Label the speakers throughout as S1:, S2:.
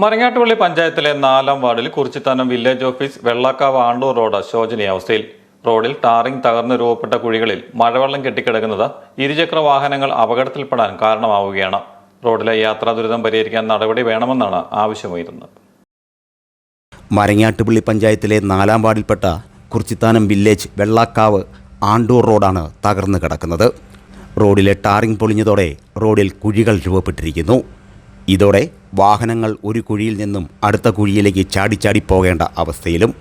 S1: മരങ്ങാട്ടുപള്ളി പഞ്ചായത്തിലെ നാലാം വാർഡിൽ Kurichithanam village office Vellakkavu Andoor road ശോചനീയാവസ്ഥയിൽ റോഡിൽ ടാറിംഗ് തകർന്നു രൂപപ്പെട്ട കുഴികളിൽ മഴവെള്ളം കെട്ടിക്കിടക്കുന്നത് ഇരുചക്ര വാഹനങ്ങൾ അപകടത്തിൽപ്പെടാൻ കാരണമാവുകയാണ്. റോഡിലെ യാത്രാ ദുരിതം പരിഹരിക്കാൻ നടപടി വേണമെന്നാണ് ആവശ്യമുയരുന്നത്.
S2: മരങ്ങാട്ടുപള്ളി പഞ്ചായത്തിലെ നാലാം വാർഡിൽപ്പെട്ട കുറിച്ചിത്താനം വില്ലേജ് വെള്ളാക്കാവ് ആണ്ടൂർ റോഡാണ് തകർന്നു കിടക്കുന്നത്. റോഡിലെ ടാറിംഗ് പൊളിഞ്ഞതോടെ റോഡിൽ കുഴികൾ രൂപപ്പെട്ടിരിക്കുന്നു. ഇതോടെ വാഹനങ്ങൾ ഒരു കുഴിയിൽ നിന്നും അടുത്ത കുഴിയിലേക്ക് ചാടിച്ചാടി പോകേണ്ട അവസ്ഥയിലും.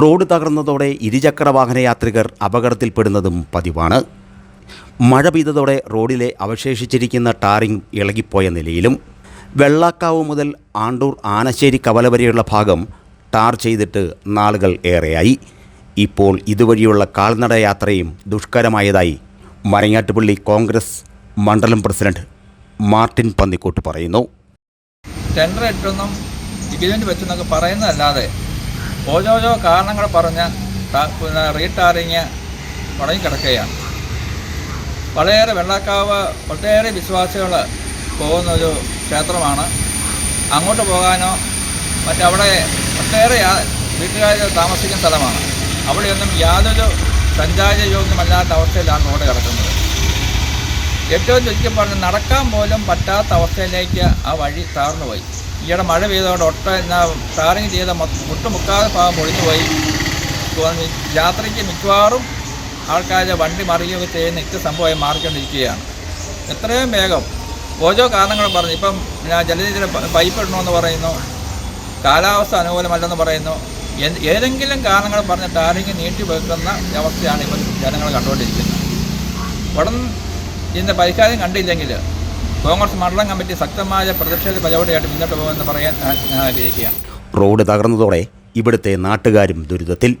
S2: റോഡ് തകർന്നതോടെ ഇരുചക്ര വാഹന യാത്രികർ അപകടത്തിൽപ്പെടുന്നതും പതിവാണ്. മഴ പെയ്തതോടെ റോഡിലെ അവശേഷിച്ചിരിക്കുന്ന ടാറിംഗ് ഇളകിപ്പോയ നിലയിലും. വെള്ളാക്കാവ് മുതൽ ആണ്ടൂർ ആനശ്ശേരി കവല വരെയുള്ള ഭാഗം ടാർ ചെയ്തിട്ട് നാളുകൾ ഏറെയായി. ഇപ്പോൾ ഇതുവഴിയുള്ള കാൽനട യാത്രയും ദുഷ്കരമായതായി മരങ്ങാട്ടുപള്ളി കോൺഗ്രസ് മണ്ഡലം പ്രസിഡന്റ് മാർട്ടിൻ പന്നിക്കോട്ട് പറയുന്നു.
S3: ടെൻഡർ ഇട്ടൊന്നും എഗ്രിമെന്റ് വെച്ചെന്നൊക്കെ പറയുന്നതല്ലാതെ ഓരോരോ കാരണങ്ങൾ പറഞ്ഞ് പിന്നെ റീടാറിങ് മുടങ്ങിക്കിടക്കുകയാണ്. വളരെയേറെ വെള്ളക്കാവ് ഒട്ടേറെ വിശ്വാസികൾ പോകുന്നൊരു ക്ഷേത്രമാണ്. അങ്ങോട്ട് പോകാനോ മറ്റവിടെ ഒട്ടേറെ വീട്ടുകാർ താമസിക്കുന്ന സ്ഥലമാണ്. അവിടെയൊന്നും യാതൊരു സഞ്ചാര യോഗ്യമല്ലാത്ത അവസ്ഥയിലാണ് റോഡ് കിടക്കുന്നത്. ഏറ്റവും ചുരുക്കി പറഞ്ഞ് നടക്കാൻ പോലും പറ്റാത്ത അവസ്ഥയിലേക്ക് ആ വഴി താർന്നു പോയി ഈയിടെ മഴ പെയ്തതുകൊണ്ട് ഒട്ട എന്നാ ടാറിങ് ചെയ്ത മുട്ടുമുക്കാതെ ഭാഗം പൊളിഞ്ഞു പോയി യാത്രയ്ക്ക് മിക്കവാറും ആൾക്കാർ വണ്ടി മറിയുകയൊക്കെ ചെയ്യുന്ന നിത്യ സംഭവമായി മാറിക്കൊണ്ടിരിക്കുകയാണ്. എത്രയും വേഗം. ഓരോ കാരണങ്ങൾ പറഞ്ഞു. ഇപ്പം പ- പൈപ്പ് ഇടണമെന്ന് പറയുന്നു. കാലാവസ്ഥ അനുകൂലമല്ലെന്ന് പറയുന്നു. ഏതെങ്കിലും കാരണങ്ങൾ പറഞ്ഞ് ടാറിങ് നീട്ടി വെക്കുന്ന അവസ്ഥയാണ് ഇപ്പം ജനങ്ങൾ കണ്ടുകൊണ്ടിരിക്കുന്നത്. ഉടൻ ഇതിന്റെ പരിഹാരം കണ്ടില്ലെങ്കിൽ കോൺഗ്രസ് മണ്ഡലം കമ്മിറ്റി ശക്തമായ പ്രതിഷേധ പരിപാടിയായിട്ട് മുന്നോട്ട് പോകുമെന്ന് പറയാൻ ഞാൻ ആഗ്രഹിക്കുകയാണ്.
S2: റോഡ് തകർന്നതോടെ ഇവിടുത്തെ നാട്ടുകാരും ദുരിതത്തിൽ.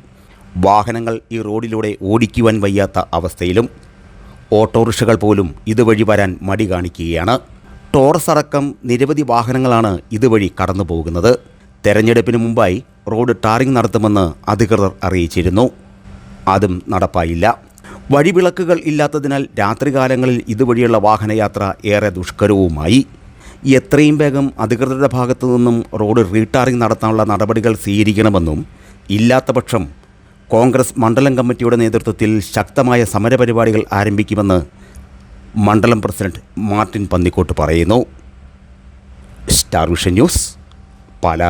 S2: വാഹനങ്ങൾ ഈ റോഡിലൂടെ ഓടിക്കുവാൻ വയ്യാത്ത അവസ്ഥയിലും ഓട്ടോറിക്ഷകൾ പോലും ഇതുവഴി വരാൻ മടി കാണിക്കുകയാണ്. ടോറസ് അടക്കം നിരവധി വാഹനങ്ങളാണ് ഇതുവഴി കടന്നു പോകുന്നത്. തെരഞ്ഞെടുപ്പിന് മുമ്പായി റോഡ് ടാറിംഗ് നടത്തുമെന്ന് അധികൃതർ അറിയിച്ചിരുന്നു. അതും നടപ്പായില്ല. വഴിവിളക്കുകൾ ഇല്ലാത്തതിനാൽ രാത്രികാലങ്ങളിൽ ഇതുവഴിയുള്ള വാഹനയാത്ര ഏറെ ദുഷ്കരവുമായി. എത്രയും വേഗം അധികൃതരുടെ ഭാഗത്തു നിന്നും റോഡ് റീടാറിംഗ് നടത്താനുള്ള നടപടികൾ സ്വീകരിക്കണമെന്നും ഇല്ലാത്തപക്ഷം കോൺഗ്രസ് മണ്ഡലം കമ്മിറ്റിയുടെ നേതൃത്വത്തിൽ ശക്തമായ സമരപരിപാടികൾ ആരംഭിക്കുമെന്ന് മണ്ഡലം പ്രസിഡന്റ് മാർട്ടിൻ പന്നിക്കോട്ട് പറയുന്നു. Star vision news Pala.